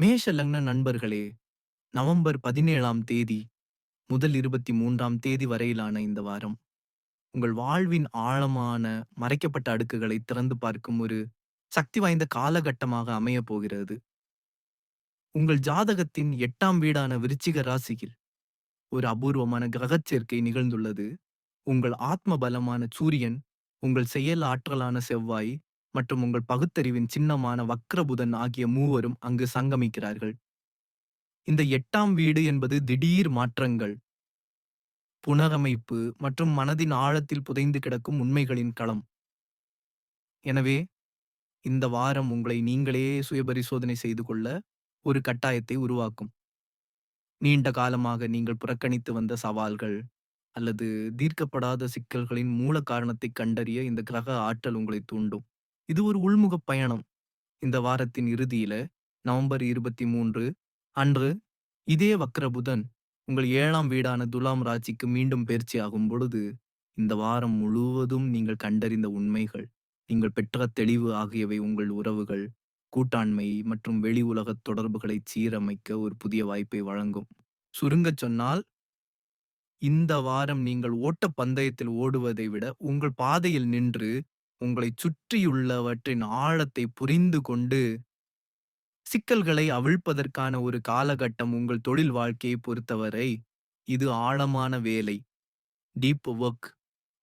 மேஷ லக்ன நண்பர்களே நவம்பர் பதினேழாம் தேதி முதல் இருபத்தி மூன்றாம் தேதி வரையிலான இந்த வாரம். உங்கள் வாழ்வின் ஆழமான மறைக்கப்பட்ட அடுக்குகளை திறந்து பார்க்கும் ஒரு சக்தி வாய்ந்த காலகட்டமாக அமையப் போகிறது. உங்கள் ஜாதகத்தின் எட்டாம் வீடான விருச்சிக ராசியில் ஒரு அபூர்வமான கிரகச் சேர்க்கை நிகழ்ந்துள்ளது. உங்கள் ஆத்ம பலமான சூரியன் உங்கள் செயல் ஆற்றலான செவ்வாய் மற்றும் உங்கள் பகுத்தறிவின் சின்னமான வக்ரபுதன் ஆகிய மூவரும் அங்கு சங்கமிக்கிறார்கள். இந்த எட்டாம் வீடு என்பது திடீர் மாற்றங்கள். புனரமைப்பு மற்றும் மனதின் ஆழத்தில் புதைந்து கிடக்கும் உண்மைகளின் களம். எனவே இந்த வாரம் உங்களை நீங்களே சுயபரிசோதனை செய்து கொள்ள ஒரு கட்டாயத்தை உருவாக்கும். நீண்ட காலமாக நீங்கள் புறக்கணித்து வந்த சவால்கள் அல்லது தீர்க்கப்படாத சிக்கல்களின் மூல காரணத்தை கண்டறிய இந்த கிரக ஆற்றல் உங்களை தூண்டும். இது ஒரு உள்முக பயணம். இந்த வாரத்தின் இறுதியில நவம்பர் இருபத்தி மூன்று அன்று இதே வக்ரபுதன் உங்கள் ஏழாம் வீடான துலாம் ராசிக்கு மீண்டும் பயிற்சியாகும் பொழுது இந்த வாரம் முழுவதும் நீங்கள் கண்டறிந்த உண்மைகள் நீங்கள் பெற்ற தெளிவு ஆகியவை உங்கள் உறவுகள் கூட்டாண்மை மற்றும் வெளி உலக தொடர்புகளை சீரமைக்க ஒரு புதிய வாய்ப்பை வழங்கும். சுருங்கச் சொன்னால் இந்த வாரம் நீங்கள் ஓட்ட பந்தயத்தில் ஓடுவதை விட உங்கள் பாதையில் நின்று உங்களை சுற்றியுள்ளவற்றின் ஆழத்தை புரிந்து கொண்டு சிக்கல்களை அவிழ்ப்பதற்கான ஒரு காலகட்டம் உங்கள் தொழில் வாழ்க்கையை பொறுத்தவரை இது ஆழமான வேலை. டீப் ஒர்க்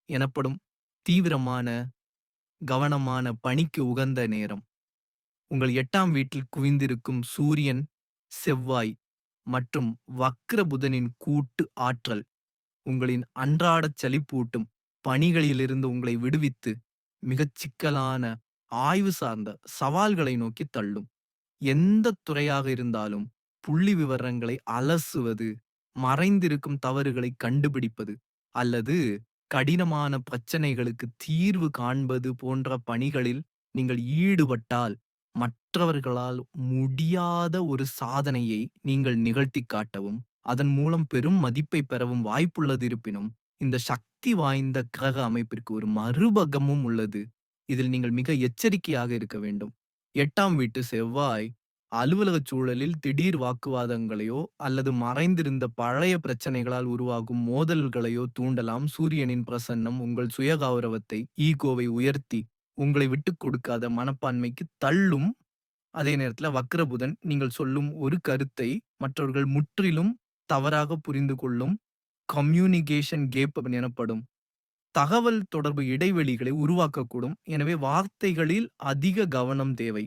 எனப்படும் தீவிரமான கவனமான பணிக்கு உகந்த நேரம். உங்கள் எட்டாம் வீட்டில் குவிந்திருக்கும் சூரியன் செவ்வாய் மற்றும் வக்ர புதனின் கூட்டு ஆற்றல் உங்களின் அன்றாடச் சலிப்பூட்டும் பணிகளிலிருந்து உங்களை விடுவித்து மிகச் சிக்கலான ஆய்வு சார்ந்த சவால்களை நோக்கி தள்ளும். எந்த துறையாக இருந்தாலும் புள்ளி விவரங்களை அலசுவது மறைந்திருக்கும் தவறுகளை கண்டுபிடிப்பது அல்லது கடினமான பிரச்சனைகளுக்கு தீர்வு காண்பது போன்ற பணிகளில் நீங்கள் ஈடுபட்டால் மற்றவர்களால் முடியாத ஒரு சாதனையை நீங்கள் நிகழ்த்தி காட்டவும் அதன் மூலம் பெரும் மதிப்பை பெறவும் வாய்ப்புள்ளது இருப்பினும் இந்த சக்தி வாய்ந்த கிரக அமைப்பிற்கு ஒரு மறுபகமும் உள்ளது. இதில் நீங்கள் மிக எச்சரிக்கையாக இருக்க வேண்டும். எட்டாம் வீட்டு செவ்வாய் அலுவலக சூழலில் திடீர் வாக்குவாதங்களையோ அல்லது மறைந்திருந்த பழைய பிரச்சனைகளால் உருவாகும் மோதல்களையோ தூண்டலாம். சூரியனின் பிரசன்னம் உங்கள் சுயகௌரவத்தை ஈகோவை உயர்த்தி உங்களை விட்டு கொடுக்காத மனப்பான்மைக்கு தள்ளும். அதே நேரத்துல வக்ரபுதன் நீங்கள் சொல்லும் ஒரு கருத்தை மற்றவர்கள் முற்றிலும் தவறாக புரிந்து கொள்ளும். கம்யூனிகேஷன் கேப் எனப்படும். தகவல் தொடர்பு இடைவெளிகளை உருவாக்கக்கூடும். எனவே வார்த்தைகளில் அதிக கவனம் தேவை.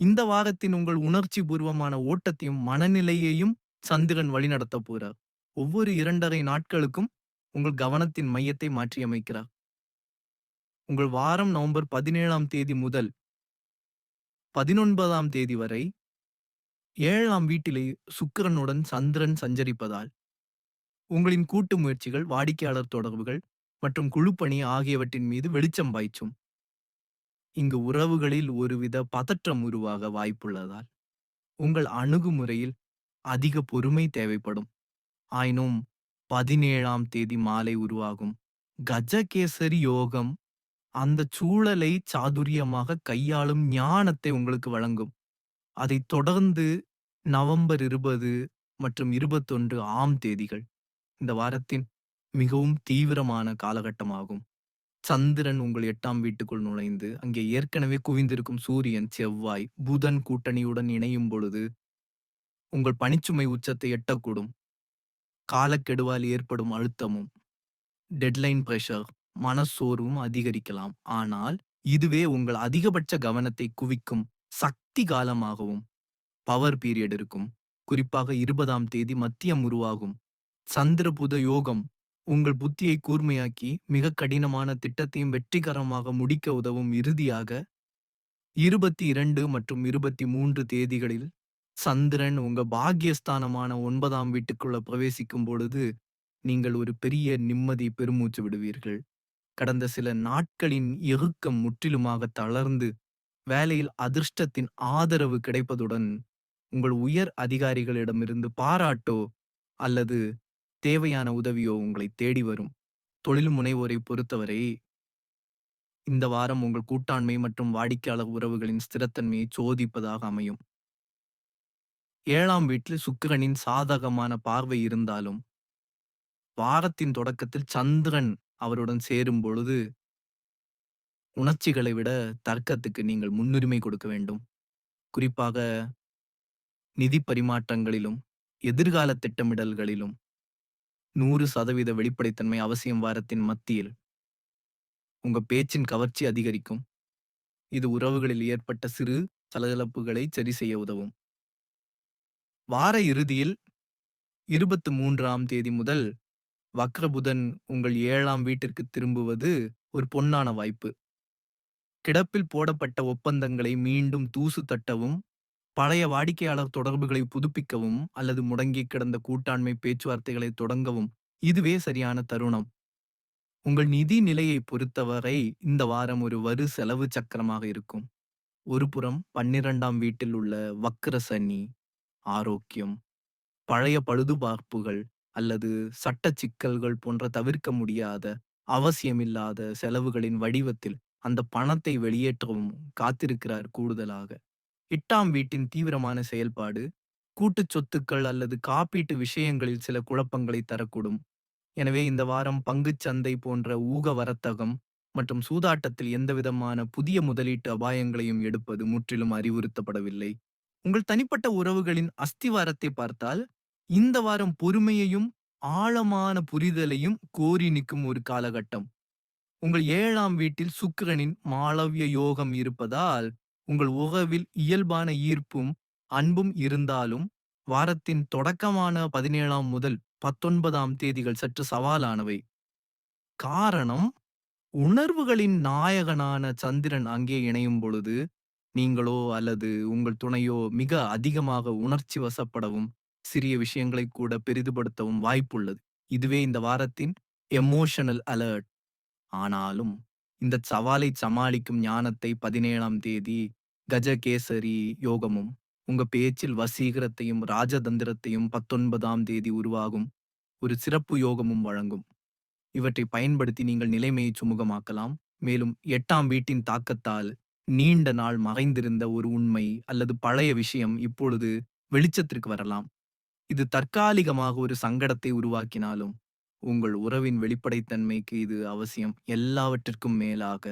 இந்த வாரத்தின் உங்கள் உணர்ச்சி பூர்வமான ஓட்டத்தையும் மனநிலையையும் சந்திரன் வழிநடத்த போகிறார் ஒவ்வொரு இரண்டரை நாட்களுக்கும் உங்கள் கவனத்தின் மையத்தை மாற்றியமைக்கிறார். உங்கள் வாரம் நவம்பர் பதினேழாம் தேதி முதல் பதினொன்பதாம் தேதி வரை ஏழாம் வீட்டிலே சுக்கிரனுடன் சந்திரன் சஞ்சரிப்பதால் உங்களின் கூட்டு முயற்சிகள் வாடிக்கையாளர் தொடர்புகள் மற்றும் குழுப்பணி ஆகியவற்றின் மீது வெளிச்சம் பாய்ச்சும். இங்கு உறவுகளில் ஒருவித பதற்றம் உருவாக வாய்ப்புள்ளதால் உங்கள் அணுகுமுறையில் அதிக பொறுமை தேவைப்படும். ஆயினும் பதினேழாம் தேதி மாலை உருவாகும். கஜகேசரி யோகம் அந்த சூழலை சாதுரியமாக கையாளும் ஞானத்தை உங்களுக்கு வழங்கும். அதைத் தொடர்ந்து நவம்பர் இருபது மற்றும் இருபத்தொன்று ஆம் தேதிகள். இந்த வாரத்தின் மிகவும் தீவிரமான காலகட்டமாகும். சந்திரன் உங்கள் எட்டாம் வீட்டுக்குள் நுழைந்து அங்கே ஏற்கனவே குவிந்திருக்கும் சூரியன் செவ்வாய் புதன் கூட்டணியுடன் இணையும் பொழுது உங்கள் பணிச்சுமை உச்சத்தை எட்டக்கூடும். காலக்கெடுவால் ஏற்படும் அழுத்தமும் டெட்லைன் பிரஷர் மனசோர்வும் அதிகரிக்கலாம். ஆனால் இதுவே உங்கள் அதிகபட்ச கவனத்தை குவிக்கும் சக்தி காலமாகவும் பவர் பீரியட் இருக்கும். குறிப்பாக இருபதாம் தேதி மத்தியம் உருவாகும். சந்திரபுத யோகம் உங்கள் புத்தியை கூர்மையாக்கி மிக கடினமான திட்டத்தையும் வெற்றிகரமாக முடிக்க உதவும் இறுதியாக இருபத்தி இரண்டு மற்றும் இருபத்தி மூன்று தேதிகளில் சந்திரன் உங்க பாக்கியஸ்தானமான ஒன்பதாம் வீட்டுக்குள்ள பிரவேசிக்கும் பொழுது நீங்கள் ஒரு பெரிய நிம்மதி பெருமூச்சு விடுவீர்கள். கடந்த சில நாட்களின் இறுக்கம் முற்றிலுமாக தளர்ந்து வேலையில் அதிர்ஷ்டத்தின் ஆதரவு கிடைப்பதுடன் உங்கள் உயர் அதிகாரிகளிடமிருந்து பாராட்டோ அல்லது தேவையான உதவியோ உங்களை தேடி வரும் தொழில் முனைவோரை பொறுத்தவரை இந்த வாரம் உங்கள் கூட்டாண்மை மற்றும் வாடிக்கையாளர் உறவுகளின் ஸ்திரத்தன்மையை சோதிப்பதாக அமையும் ஏழாம் வீட்டில் சுக்கிரனின் சாதகமான பார்வை இருந்தாலும், வாரத்தின் தொடக்கத்தில் சந்திரன் அவருடன் சேரும் பொழுது, உணர்ச்சிகளை விட தர்க்கத்துக்கு நீங்கள் முன்னுரிமை கொடுக்க வேண்டும். குறிப்பாக நிதி பரிமாற்றங்களிலும், எதிர்கால திட்டமிடல்களிலும் 100% வெளிப்படைத்தன்மை அவசியம் வாரத்தின் மத்தியில். உங்க பேச்சின் கவர்ச்சி அதிகரிக்கும். இது உறவுகளில் ஏற்பட்ட சிறு சலசலப்புகளை சரி செய்ய உதவும். வார இறுதியில் 23ஆம் தேதி முதல் வக்ரபுதன் உங்கள் ஏழாம் வீட்டிற்கு திரும்புவது ஒரு பொன்னான வாய்ப்பு. கிடப்பில் போடப்பட்ட ஒப்பந்தங்களை மீண்டும் தூசு தட்டவும், பழைய வாடிக்கையாளர் தொடர்புகளை புதுப்பிக்கவும் அல்லது முடங்கி கிடந்த கூட்டாண்மை பேச்சுவார்த்தைகளை தொடங்கவும் இதுவே சரியான தருணம். உங்கள் நிதி நிலையை பொறுத்தவரை இந்த வாரம் ஒரு வரு செலவு சக்கரமாக இருக்கும். ஒருபுறம் 12ஆம் வீட்டில் உள்ள வக்ர சனி, ஆரோக்கியம், பழைய பழுதுபார்ப்புகள் அல்லது சட்ட சிக்கல்கள் போன்ற தவிர்க்க முடியாத, அவசியமில்லாத செலவுகளின் வடிவத்தில் அந்த பணத்தை வெளியேற்றவும் காத்திருக்கிறார் கூடுதலாக. எட்டாம் வீட்டின் தீவிரமான செயல்பாடு, கூட்டுச் சொத்துக்கள் அல்லது காப்பீட்டு விஷயங்களில் சில குழப்பங்களை தரக்கூடும். எனவே இந்த வாரம் பங்குச் சந்தை போன்ற ஊக வர்த்தகம் மற்றும் சூதாட்டத்தில் எந்தவிதமான புதிய முதலீட்டு அபாயங்களையும் எடுப்பது முற்றிலும் அறிவுறுத்தப்படவில்லை. உங்கள் தனிப்பட்ட உறவுகளின் அஸ்திவாரத்தை பார்த்தால், இந்த வாரம் பொறுமையையும், ஆழமான புரிதலையும் கோரி நிற்கும் ஒரு காலகட்டம். உங்கள் ஏழாம் வீட்டில் சுக்கிரனின் மாளவிய யோகம் இருப்பதால், உங்கள் உறவில் இயல்பான ஈர்ப்பும், அன்பும் இருந்தாலும், வாரத்தின் தொடக்கமான 17ஆம் முதல் 19ஆம் தேதிகள் சற்று சவாலானவை. காரணம், உணர்வுகளின் நாயகனான சந்திரன் அங்கே இணையும் பொழுது, நீங்களோ அல்லது உங்கள் துணையோ மிக அதிகமாக உணர்ச்சி வசப்படவும், சிறிய விஷயங்களை கூட பெரிதுபடுத்தவும் வாய்ப்புள்ளது. இதுவே இந்த வாரத்தின் எமோஷனல் அலர்ட். ஆனாலும், இந்த சவாலை சமாளிக்கும் ஞானத்தை 17ஆம் தேதி கஜகேசரி யோகமும், உங்க பேச்சில் வசீகரத்தையும், ராஜதந்திரத்தையும் 19ஆம் தேதி உருவாகும் ஒரு சிறப்பு யோகமும் வழங்கும். இவற்றை பயன்படுத்தி நீங்கள் நிலைமையை சுமூகமாக்கலாம். மேலும் எட்டாம் வீட்டின் தாக்கத்தால் நீண்ட நாள் மறைந்திருந்த ஒரு உண்மை அல்லது பழைய விஷயம் இப்பொழுது வெளிச்சத்திற்கு வரலாம். இது தற்காலிகமாக ஒரு சங்கடத்தை உருவாக்கினாலும், உங்கள் உறவின் வெளிப்படைத்தன்மைக்கு இது அவசியம். எல்லாவற்றிற்கும் மேலாக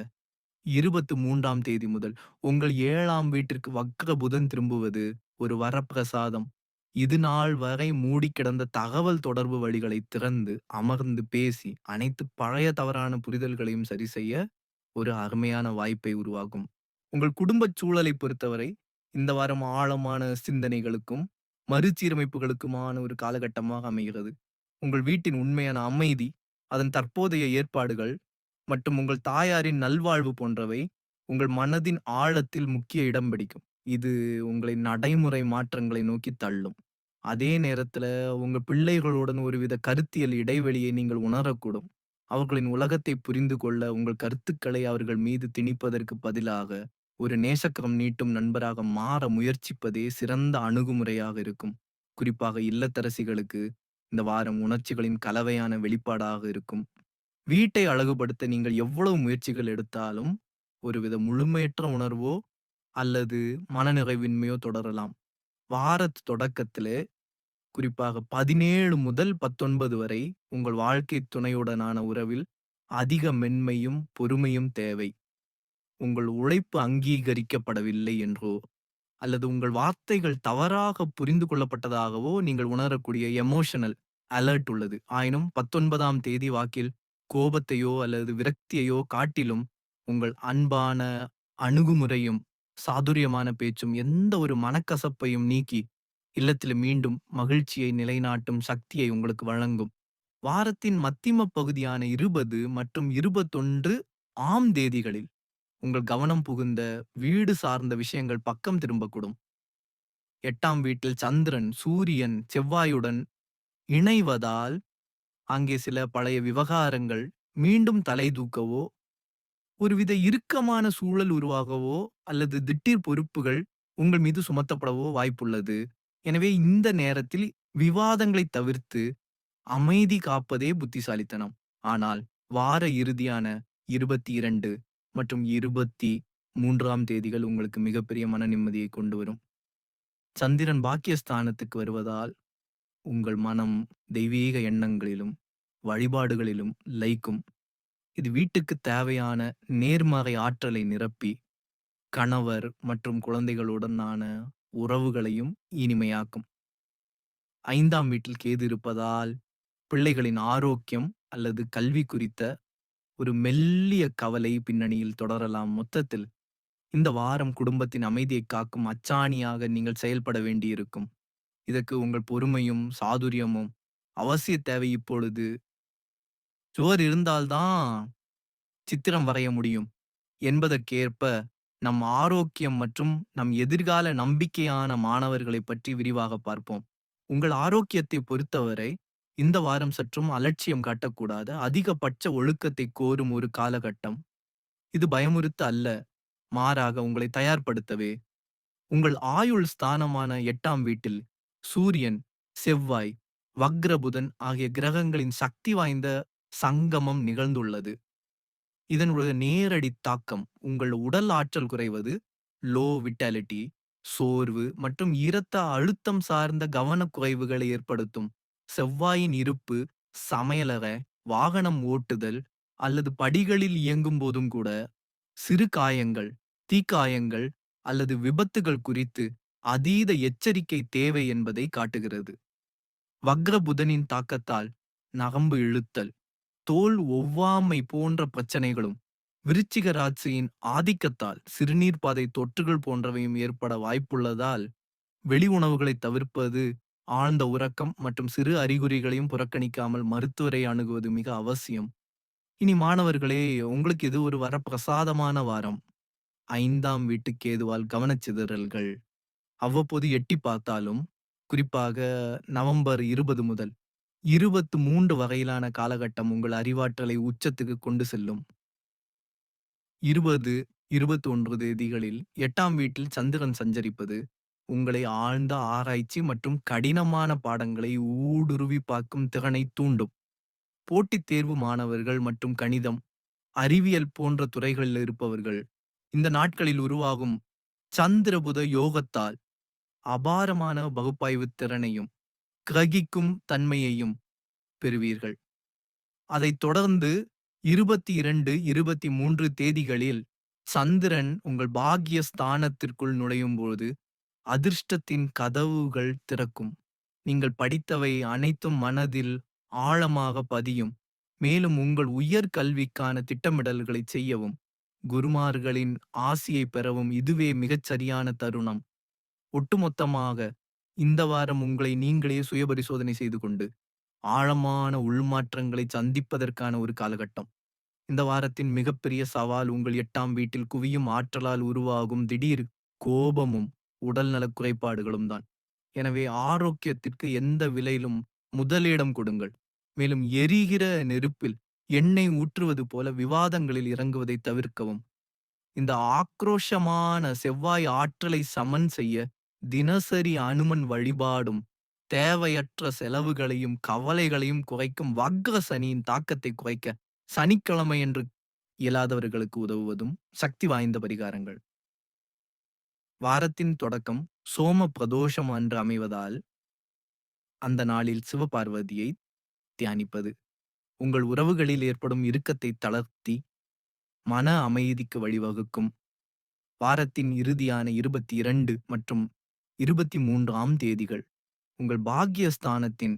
23ஆம் தேதி முதல் உங்கள் ஏழாம் வீட்டிற்கு வக்ர புதன் திரும்புவது ஒரு வரப்பிரசாதம். இது நாள் வரை மூடி கிடந்த தகவல் தொடர்பு வழிகளை திறந்து, அமர்ந்து பேசி, அனைத்து பழைய தவறான புரிதல்களையும் சரி செய்ய ஒரு அருமையான வாய்ப்பை உருவாக்கும். உங்கள் குடும்பச் சூழலைப் பொறுத்தவரை, இந்த வாரம் ஆழமான சிந்தனைகளுக்கும், மறுசீரமைப்புகளுக்குமான ஒரு காலகட்டமாக அமைகிறது. உங்கள் வீட்டின் உண்மையான அமைதி, அதன் தற்போதைய ஏற்பாடுகள் மற்றும் உங்கள் தாயாரின் நல்வாழ்வு போன்றவை உங்கள் மனதின் ஆழத்தில் முக்கிய இடம் பிடிக்கும். இது உங்களை நடைமுறை மாற்றங்களை நோக்கி தள்ளும். அதே நேரத்துல உங்க பிள்ளைகளுடன் ஒருவித கருத்தியல் இடைவெளியை நீங்கள் உணரக்கூடும். அவர்களின் உலகத்தை புரிந்து கொள்ள உங்கள் கருத்துக்களை அவர்கள் மீது திணிப்பதற்கு பதிலாக, ஒரு நேசக்கரம் நீட்டும் நண்பராக மாற முயற்சிப்பதே சிறந்த அணுகுமுறையாக இருக்கும். குறிப்பாக இல்லத்தரசிகளுக்கு இந்த வாரம் உணர்ச்சிகளின் கலவையான வெளிப்பாடாக இருக்கும். வீட்டை அழகுபடுத்த நீங்கள் எவ்வளவு முயற்சிகள் எடுத்தாலும், ஒருவித முழுமையற்ற உணர்வோ அல்லது மனநிறைவின்மையோ தொடரலாம். வாரத் தொடக்கத்திலே, குறிப்பாக 17 முதல் 19 வரை உங்கள் வாழ்க்கைத் துணையுடனான உறவில் அதிக மென்மையும், பொறுமையும் தேவை. உங்கள் உழைப்பு அங்கீகரிக்கப்படவில்லை என்றோ, அல்லது உங்கள் வார்த்தைகள் தவறாக புரிந்து கொள்ளப்பட்டதாகவோ நீங்கள் உணரக்கூடிய எமோஷனல் அலர்ட் உள்ளது. ஆயினும் 19ஆம் தேதி வாக்கில் கோபத்தையோ அல்லது விரக்தியையோ காட்டிலும், உங்கள் அன்பான அணுகுமுறையும், சாதுரியமான பேச்சும் எந்த ஒரு மனக்கசப்பையும் நீக்கி, இல்லத்தில் மீண்டும் மகிழ்ச்சியை நிலைநாட்டும் சக்தியை உங்களுக்கு வழங்கும். வாரத்தின் மத்திம பகுதியான 20 மற்றும் 21 ஆம் தேதிகளில் உங்கள் கவனம் புகுந்த வீடு சார்ந்த விஷயங்கள் பக்கம் திரும்பக்கூடும். எட்டாம் வீட்டில் சந்திரன், சூரியன், செவ்வாயுடன் இணைவதால், அங்கே சில பழைய விவகாரங்கள் மீண்டும் தலைதூக்கவோ, ஒருவித இறுக்கமான சூழல் உருவாகவோ அல்லது திட்டிர் பொறுப்புகள் உங்கள் மீது சுமத்தப்படவோ வாய்ப்புள்ளது. எனவே இந்த நேரத்தில் விவாதங்களைத் தவிர்த்து, அமைதி காப்பதே புத்திசாலித்தனம். ஆனால் வார இறுதியான 22 மற்றும் 23ஆம் தேதிகள் உங்களுக்கு மிகப்பெரிய மன நிம்மதியை கொண்டு வரும். சந்திரன் பாக்கியஸ்தானத்துக்கு வருவதால் உங்கள் மனம் தெய்வீக எண்ணங்களிலும் வழிபாடுகளிலும் லயிக்கும். இது வீட்டுக்கு தேவையான நேர்மறை ஆற்றலை நிரப்பி கணவர் மற்றும் குழந்தைகளுடனான உறவுகளையும் இனிமையாக்கும். ஐந்தாம் வீட்டில் கேது இருப்பதால் பிள்ளைகளின் ஆரோக்கியம் அல்லது கல்வி குறித்த ஒரு மெல்லிய கவலை பின்னணியில் தொடரலாம். மொத்தத்தில் இந்த வாரம் குடும்பத்தின் அமைதியை காக்கும் அச்சாணியாக நீங்கள் செயல்பட வேண்டியிருக்கும். இதற்கு உங்கள் பொறுமையும் சாதுரியமும் அவசிய தேவை இப்பொழுது. சுவர் இருந்தால்தான் சித்திரம் வரைய முடியும். என்பதற்கேற்ப நம் ஆரோக்கியம் மற்றும் நம் எதிர்கால நம்பிக்கையான மாணவர்களை பற்றி விரிவாக பார்ப்போம். உங்கள் ஆரோக்கியத்தை பொறுத்தவரை இந்த வாரம் சற்றும் அலட்சியம் காட்டக்கூடாது. அதிகபட்ச ஒழுக்கத்தை கோரும் ஒரு காலகட்டம். இது பயமுறுத்த அல்ல. மாறாக உங்களை தயார்படுத்தவே. உங்கள் ஆயுள் ஸ்தானமான எட்டாம் வீட்டில் சூரியன் செவ்வாய் வக்ரபுதன் ஆகிய கிரகங்களின் சக்தி வாய்ந்த சங்கமம் நிகழ்ந்துள்ளது. இதனுடைய நேரடி தாக்கம் உங்கள் உடல் ஆற்றல் குறைவது லோ விட்டாலிட்டி சோர்வு மற்றும் இரத்த அழுத்தம் சார்ந்த கவனக்குறைவுகளை ஏற்படுத்தும். செவ்வாயின் இருப்பு சமையலறை வாகனம் ஓட்டுதல் அல்லது படிகளில் இயங்கும் போதும் கூட சிறு காயங்கள் தீக்காயங்கள் அல்லது விபத்துகள் குறித்து அதீத எச்சரிக்கை தேவை என்பதை காட்டுகிறது. வக்ர புதனின் தாக்கத்தால் நகம்பு இழுத்தல் தோல் ஒவ்வாமை போன்ற பிரச்சனைகளும் விருச்சிக ராசியின் ஆதிக்கத்தால் சிறுநீர் பாதை தொற்றுகள் போன்றவையும் ஏற்பட வாய்ப்புள்ளதால் வெளி உணவுகளை தவிர்ப்பது ஆழ்ந்த உறக்கம் மற்றும் சிறு அறிகுறிகளையும் புறக்கணிக்காமல் மருத்துவரை அணுகுவது மிக அவசியம். இனி மாணவர்களே உங்களுக்கு இது ஒரு வரப்பிரசாதமான வாரம். ஐந்தாம் வீட்டு கேதுவால் கவனச்சிதறல்கள். அவ்வப்போது எட்டி பார்த்தாலும் குறிப்பாக நவம்பர் இருபது முதல் இருபத்து மூன்று வரையிலான காலகட்டம் உங்கள் அறிவாற்றலை உச்சத்துக்கு கொண்டு செல்லும். இருபது இருபத்தி ஒன்று தேதிகளில் எட்டாம் வீட்டில் சந்திரன் சஞ்சரிப்பது உங்களை ஆழ்ந்த ஆராய்ச்சி மற்றும் கடினமான பாடங்களை ஊடுருவி பார்க்கும் திறனை தூண்டும். போட்டித் தேர்வு மாணவர்கள் மற்றும் கணிதம் அறிவியல் போன்ற துறைகளில் இருப்பவர்கள் இந்த நாட்களில் உருவாகும் சந்திரபுத யோகத்தால் அபாரமான பகுப்பாய்வு திறனையும் கிரகிக்கும் தன்மையையும் பெறுவீர்கள். அதைத் தொடர்ந்து இருபத்தி இரண்டு இருபத்தி மூன்று தேதிகளில் சந்திரன் உங்கள் பாக்கிய ஸ்தானத்திற்குள் நுழையும் போது அதிர்ஷ்டத்தின் கதவுகள் திறக்கும். நீங்கள் படித்தவை அனைத்தும் மனதில் ஆழமாக பதியும். மேலும் உங்கள் உயர் கல்விக்கான திட்டமிடல்களை செய்யவும் குருமார்களின் ஆசியை பெறவும் இதுவே மிகச் சரியான தருணம். ஒட்டுமொத்தமாக இந்த வாரம் உங்களை நீங்களே சுயபரிசோதனை செய்து கொண்டு ஆழமான உள்மாற்றங்களை சந்திப்பதற்கான ஒரு காலகட்டம். இந்த வாரத்தின் மிகப்பெரிய சவால் உங்கள் எட்டாம் வீட்டில் குவியும் ஆற்றலால் உருவாகும் திடீர் கோபமும் உடல்நலக் குறைபாடுகளும் தான். எனவே ஆரோக்கியத்திற்கு எந்த விலையிலும் முதலிடம் கொடுங்கள். மேலும் எரிகிற நெருப்பில் எண்ணெய் ஊற்றுவது போல விவாதங்களில் இறங்குவதை தவிர்க்கவும். இந்த ஆக்ரோஷமான செவ்வாய் ஆற்றலை சமன் செய்ய தினசரி அனுமன் வழிபாடும் தேவையற்ற செலவுகளையும் கவலைகளையும் குறைக்கும் வக்ர சனியின் தாக்கத்தை குறைக்க சனிக்கிழமை என்று இயலாதவர்களுக்கு உதவுவதும் சக்தி வாய்ந்த பரிகாரங்கள். வாரத்தின் தொடக்கம் சோம பிரதோஷம் அன்று அமைவதால் அந்த நாளில் சிவபார்வதியை தியானிப்பது உங்கள் உறவுகளில் ஏற்படும் இறுக்கத்தை தளர்த்தி மன அமைதிக்கு வழிவகுக்கும். வாரத்தின் இறுதியான இருபத்தி இரண்டு மற்றும் இருபத்தி மூன்றாம் தேதிகள். உங்கள் பாக்கியஸ்தானத்தின்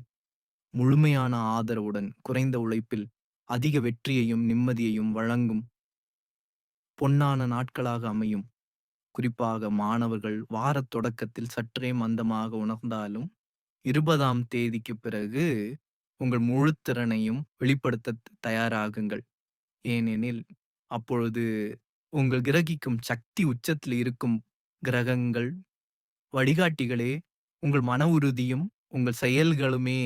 முழுமையான ஆதரவுடன் குறைந்த உழைப்பில் அதிக வெற்றியையும் நிம்மதியையும் வழங்கும் பொன்னான நாட்களாக அமையும். குறிப்பாக மாணவர்கள் வாரத் தொடக்கத்தில் சற்றே மந்தமாக உணர்ந்தாலும் இருபதாம் தேதிக்கு பிறகு உங்கள் முழு திறனையும் வெளிப்படுத்த தயாராகுங்கள். ஏனெனில் அப்பொழுது உங்கள் கிரகிக்கும் சக்தி உச்சத்தில் இருக்கும் கிரகங்கள் வழிகாட்டிகளே உங்கள் மன உறுதியும் உங்கள் செயல்களுமே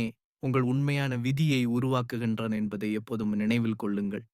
உங்கள் உண்மையான விதியை உருவாக்குகின்றன என்பதை எப்போதும் நினைவில் கொள்ளுங்கள்.